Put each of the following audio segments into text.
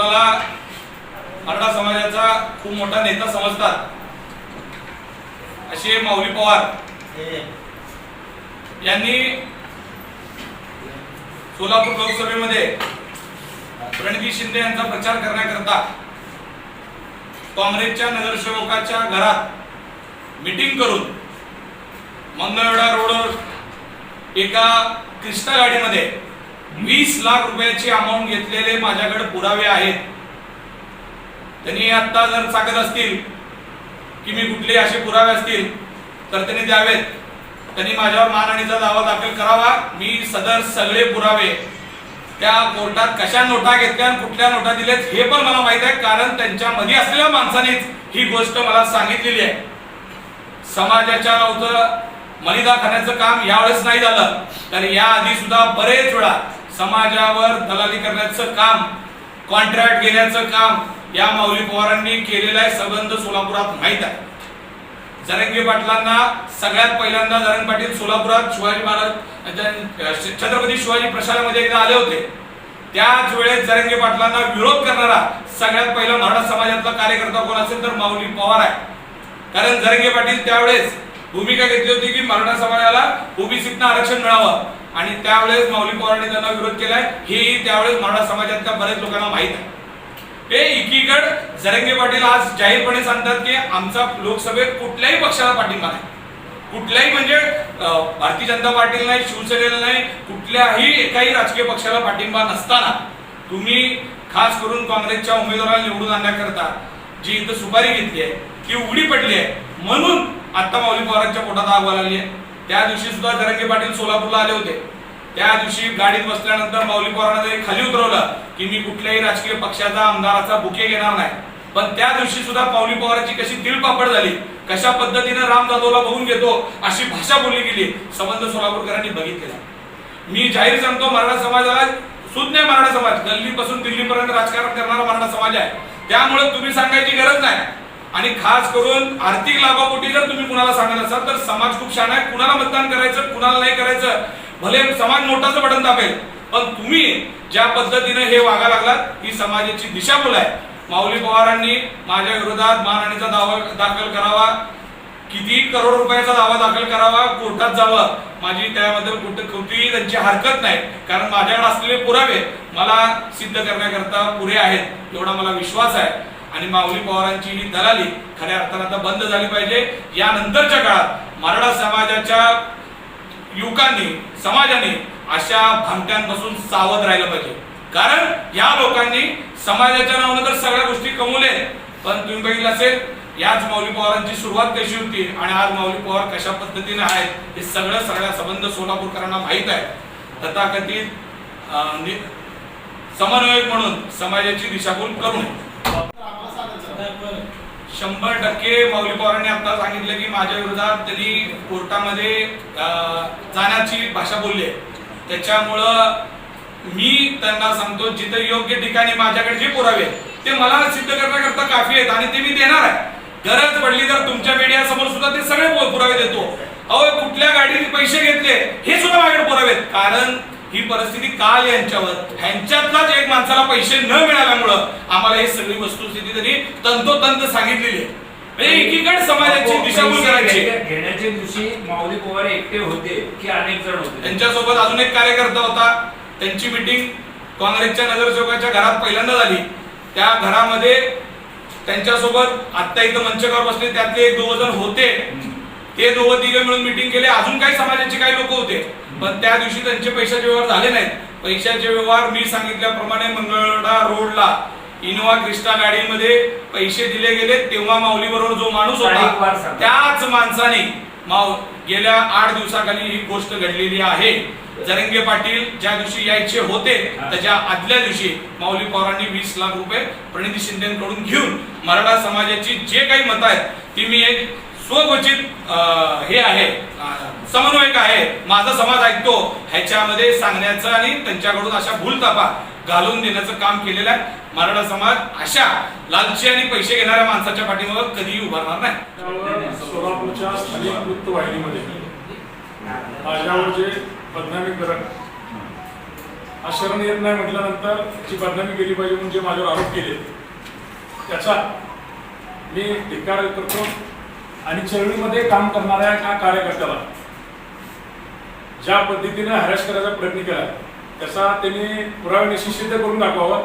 स्वतःला मराठा समाजाचा खूप मोठा नेता समजतात. असे माऊली पवार यांनी सोलापूर लोकसभेमध्ये प्रणिती शिंदे यांचा प्रचार करण्याकरता काँग्रेसच्या नगरसेवकाच्या घरात मीटिंग करून मंगळवेढा रोडवर एका क्रिस्टा गाडीमध्ये वीस लाख रुपयाची अमाऊंट घेतलेले माझ्याकडे पुरावे आहेत. त्यांनी आता जर सांगत असतील की मी कुठले असे पुरावे असतील तर त्यांनी द्यावेत. त्यांनी माझ्यावर मानहानीचा दावा दाखल करावा मी सदर सगळे पुरावे त्या कोर्टात कशा नोटा घेतल्या आणि कुठल्या नोटा दिल्यात हे पण मला माहीत आहे कारण त्यांच्या मध्ये असलेल्या माणसानेच ही गोष्ट मला सांगितलेली आहे. समाजाच्या नव्हतं मलिदा खाण्याचं काम यावेळेस नाही झालं तर याआधी सुद्धा बरेच वेळा समाजावर दलाली करण्याचं काम कॉन्ट्रॅक्ट घेण्याचं काम या माऊली पवारांनी केलेलं आहे. संबंध सोलापुरात माहीत आहे. जरंगे पाटलांना सगळ्यात पहिल्यांदा जरंग पाटील सोलापुरात शिवाजी महाराज छत्रपती शिवाजी प्रशालामध्ये एकदा आले होते. त्याच वेळेस जरंगे पाटलांना विरोध करणारा सगळ्यात पहिला मराठा समाजातला कार्यकर्ता कोण असेल तर माऊली पवार आहे. कारण जरंगे पाटील त्यावेळेस भूमिका घेतली होती की मराठा समाजाला ओबीसीतनं आरक्षण मिळावं. आणि त्यावेळेस माऊली पवारांनी त्यांना विरोध केलाय. हेही त्यावेळेस मराठा समाजातल्या बऱ्याच लोकांना माहीत आहे. हे एकीकड जरंगे पाटील आज जाहीरपणे सांगतात की आमचा लोकसभेत कुठल्याही पक्षाला पाठिंबा नाही. कुठल्याही म्हणजे भारतीय जनता पार्टीला नाही शिवसेनेला नाही कुठल्याही एकाही राजकीय पक्षाला पाठिंबा नसताना तुम्ही खास करून काँग्रेसच्या उमेदवाराला निवडून आणण्याकरता जी इथं सुपारी घेतली आहे ती उघडी पडली आहे. म्हणून आता माऊली पवारांच्या पोटात आग आली आहे. त्या दिवशी सुद्धा जरंगे पाटील सोलापूरला आले होते. त्या दिवशी गाडीत बसल्यानंतर माऊली पवारांना जरी खाली उतरवलं की मी कुठल्याही राजकीय पक्षाचा आमदाराचा बुके घेणार नाही. पण त्या दिवशी सुद्धा माऊली पवारांची कशी दिलपापड झाली कशा पद्धतीने राम जाधवला बघून घेतो अशी भाषा बोलली गेली संबंध सोलापूरकरांनी बघितलेला. मी जाहीर सांगतो मराठा समाजाला सुज्ञ मराठा समाज गल्लीपासून दिल्लीपर्यंत राजकारण करणारा मराठा समाज आहे. त्यामुळे तुम्ही सांगायची गरज नाही. आणि खास करून आर्थिक लाभापोटी जर तुम्ही कुणाला सांगत असाल तर समाज खूप छान आहे. कुणाला मतदान करायचं कुणाला नाही करायचं भले समाज नोटाचं बटन दाबेल पण तुम्ही ज्या पद्धतीने हे वागा लागलात ही समाजाची दिशाभूल आहे. माऊली पवारांनी माझ्या विरोधात मानहानीचा दावा दाखल करावा किती करोड रुपयाचा दावा दाखल करावा कोर्टात जावं. माझी त्याबद्दल कुठं कुठेही त्यांची हरकत नाही. कारण माझ्याकडे असलेले पुरावे मला सिद्ध करण्याकरता पुरे आहेत एवढा मला विश्वास आहे. आणि माऊली पवारांची ही दलाली खऱ्या अर्थानं आता बंद झाली पाहिजे. यानंतरच्या काळात मराठा समाजाच्या युवकांनी समाजाने अशा भामट्यांपासून सावध राहिलं पाहिजे. कारण या लोकांनी समाजाच्या नावानं तर सगळ्या गोष्टी कमवल्या पण तुम्ही बघितलं असेल याच माऊली पवारांची सुरुवात कशी होती आणि आज माऊली पवार कशा पद्धतीने आहेत हे सगळं सगळ्या संबंध सोलापूरकरांना माहीत आहे. तथाकथित समन्वयक म्हणून समाजाची दिशाभूल करू नये. शंभर टक्के माऊली पवारांनी आता सांगितलं की माझ्या विरोधात त्यांनी कोर्टामध्ये जाण्याची भाषा बोलली आहे. त्याच्यामुळं मी त्यांना सांगतो जिथे योग्य ठिकाणी माझ्याकडे जे पुरावे ते मला सिद्ध करण्याकरता काफी आहेत आणि ते मी देणार आहे. गरज पडली तर तुमच्या मीडिया समोर सुद्धा ते सगळे पुरावे देतो. अहो कुठल्या गाडीने पैसे घेतले हे सुद्धा माझ्याकडे पुरावे कारण ही परिस्थिती काल यांच्यावर. ह्यांच्यातलाच एक माणसाला पैसे न मिळाल्यामुळं आम्हाला ही सगळी वस्तुस्थिती त्यांनी तंतोतंत सांगितलेली आहे. म्हणजे एकीकडे समाजाची दिशाभूल करायची. घेण्या- घेण्याच्या दिवशी माऊली पवार एकटे होते की अनेक जण होते? त्यांच्यासोबत अजून एक कार्यकर्ता होता. त्यांची मिटिंग काँग्रेसच्या नगरसेवकाच्या घरात पहिल्यांदा झाली. त्या घरामध्ये त्यांच्यासोबत आता इथं मंचकावर बसले. त्यातले एक दोघ जण होते. ते दोघं तिघे मिळून मिटिंग केले. अजून काही समाजाचे काही लोक होते. पण त्या दिवशी त्यांचे पैशाचे व्यवहार झाले नाहीत. पैशाचे व्यवहार मी सांगितल्याप्रमाणे मंगळवेढा रोडला इनोवा क्रिस्टा गाडीमध्ये पैसे दिले गेले. तेव्हा माऊली बरोबर जो माणूस होता. त्याच माणसाने माऊ गेल्या आठ दिवसाखाली ही गोष्ट घडलेली आहे. जरंगे पाटील ज्या दिवशी यायचे होते त्याच्या आदल्या दिवशी माऊली पवारांनी वीस लाख रुपये प्रणिती शिंदेकडून घेऊन मराठा समाजाची जे काही मत आहेत ती मी एक स्वघोषित हे आहे समन्वयक आहे माझा समाज ऐकतो ह्याच्यामध्ये सांगण्याचं आणि त्यांच्याकडून अशा भूलतापा घालून देण्याचं काम केलेलं आहे. मराठा समाज अशा लालची आणि पैसे घेणाऱ्या माणसाच्या पाठीमागे कधीही उभारणार नाही. सोलापूरच्या स्थानिक वृत्तवाहिनीमध्ये माझ्यावर जे बदनामी करत हा येत नाही म्हटल्यानंतर जी बदनामी केली पाहिजे म्हणून जे माझ्यावर आरोप केले त्याचा मी धिक्कार करतो. आणि चळवळीमध्ये काम करणाऱ्या एका कार्यकर्त्याला ज्या पद्धतीने हॅरॅस करायचा प्रयत्न केला त्याचा त्यांनी पुराव्यानिशी सिद्ध करून दाखवावा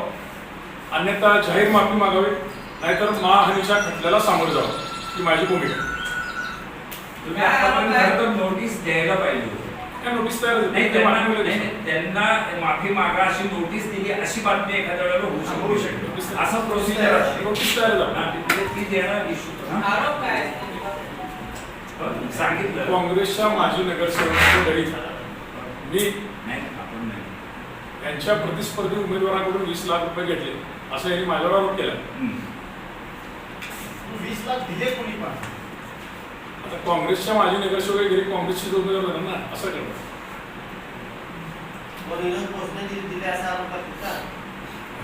अन्यथा जाहीर माफी मागावी नाहीतर मानहानीच्या खटल्याला सामोरं जावं ही माझी भूमिका. तुम्ही आतापर्यंत खरं तर नोटीस द्यायला पाहिजे होती. काय नोटीस तयार झाली? नाही ते त्यांना मान्य नाही, केलं. नाही, त्यांना माफी मागा अशी नोटीस दिली अशी बातमी एखाद्या वेळेला होऊ होऊ शकते. असं प्रोसिजर असते नोटीस तयार झाली. हा, ती- ती देणं इश्यू आरोप काय? सांगितलं. काँग्रेसच्या माजी नगरसेवकाच्या घरी मी नाही आपण नाही. यांच्या प्रतिस्पर्धी उमेदवाराकडून वीस लाख रुपये घेतले. असं यांनी माझ्यावर आरोप केला. वीस लाख दिले कोणी पण? आता काँग्रेसच्या माजी नगरसेवक घरी काँग्रेसचे उमेदवार झाले ना असं केलं?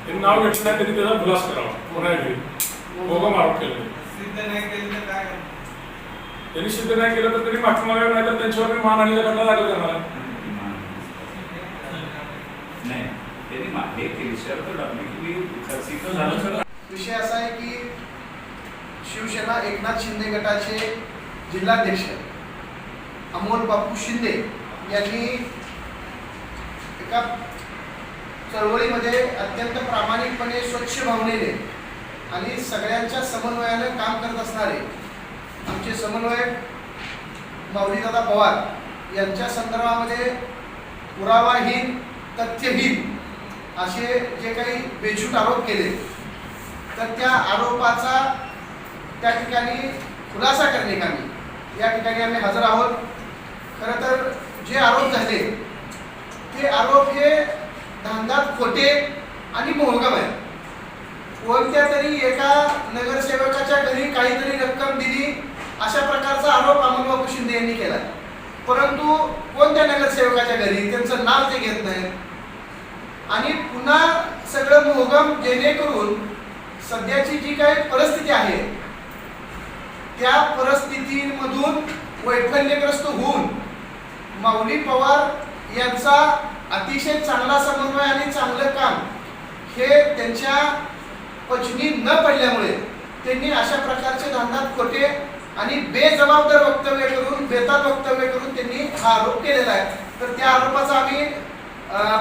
त्यांनी नाव घेतलं नाही त्यांनी त्याचा खुलास करावा. कोणा घरी भोगम आरोप केला. सिद्ध नाही केलं तर काय? करणार? त्यांनी सिद्ध नाही केलं तर त्यांनी माफी मागावी नाही तर त्यांच्यावर मी मानहानीचा खटला दाखल करणार विषय असा आहे की शिवसेना एकनाथ शिंदे गटाचे जिल्हाध्यक्ष अमोल बापू शिंदे यांनी एका चळवळीमध्ये अत्यंत प्रामाणिकपणे स्वच्छ भावनेने आणि सगळ्यांच्या समन्वयानं काम करत असणारे आमचे समन्वयक माऊलीदादा पवार यांच्या संदर्भामध्ये पुरावाहीन तथ्यहीन असे जे काही बेछूट आरोप केले तर त्या आरोपाचा त्या ठिकाणी खुलासा करणे कामी या ठिकाणी आम्ही हजर आहोत. खरं तर जे आरोप झाले ते आरोप हे धांदात खोटे आणि मोहगम आहेत कोणत्या तरी एका नगरसेवकाच्या घरी काहीतरी रक्कम दिली अशा प्रकारचा आरोप अमोलबाबू शिंदे यांनी केला. परंतु कोणत्या नगरसेवकाच्या घरी त्यांचं नाव ते घेत नाहीत? आणि पुन्हा सगळं मोहगम जेणेकरून सध्याची जी काही परिस्थिती आहे त्या परिस्थितीमधून वैफल्यग्रस्त होऊन माऊली पवार यांचा अतिशय चांगला समन्वय आणि चांगलं काम हे त्यांच्या पचनी न पडल्यामुळे त्यांनी अशा प्रकारचे धंदात खोटे आणि बेजबाबदार वक्तव्य करून बेतात वक्तव्य करून त्यांनी हा आरोप केलेला आहे. तर त्या आरोपाचा आम्ही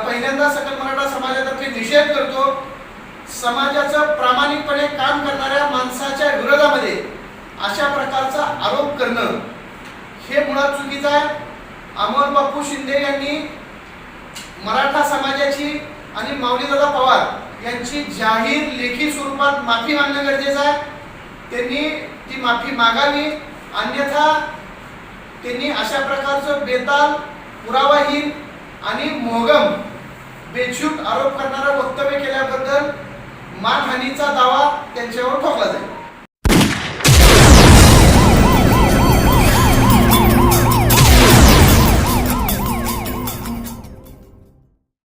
पहिल्यांदा सकल मराठा समाजातर्फे निषेध करतो. समाजाचं प्रामाणिकपणे काम करणाऱ्या माणसाच्या विरोधामध्ये अशा प्रकारचा आरोप करणं हे मुळात चुकीचं आहे. अमोल बापू शिंदे यांनी मराठा समाजाची आणि माऊलीदादा पवार यांची जाहीर लेखी स्वरूपात माफी मागणं गरजेचं आहे. त्यांनी ती माफी मागावी. अन्यथा त्यांनी अशा प्रकारचं बेताल पुरावाहीन आणि मोगम बेछूट आरोप करणारं वक्तव्य केल्याबद्दल मानहानीचा दावा त्यांच्यावर खोखला जाईल.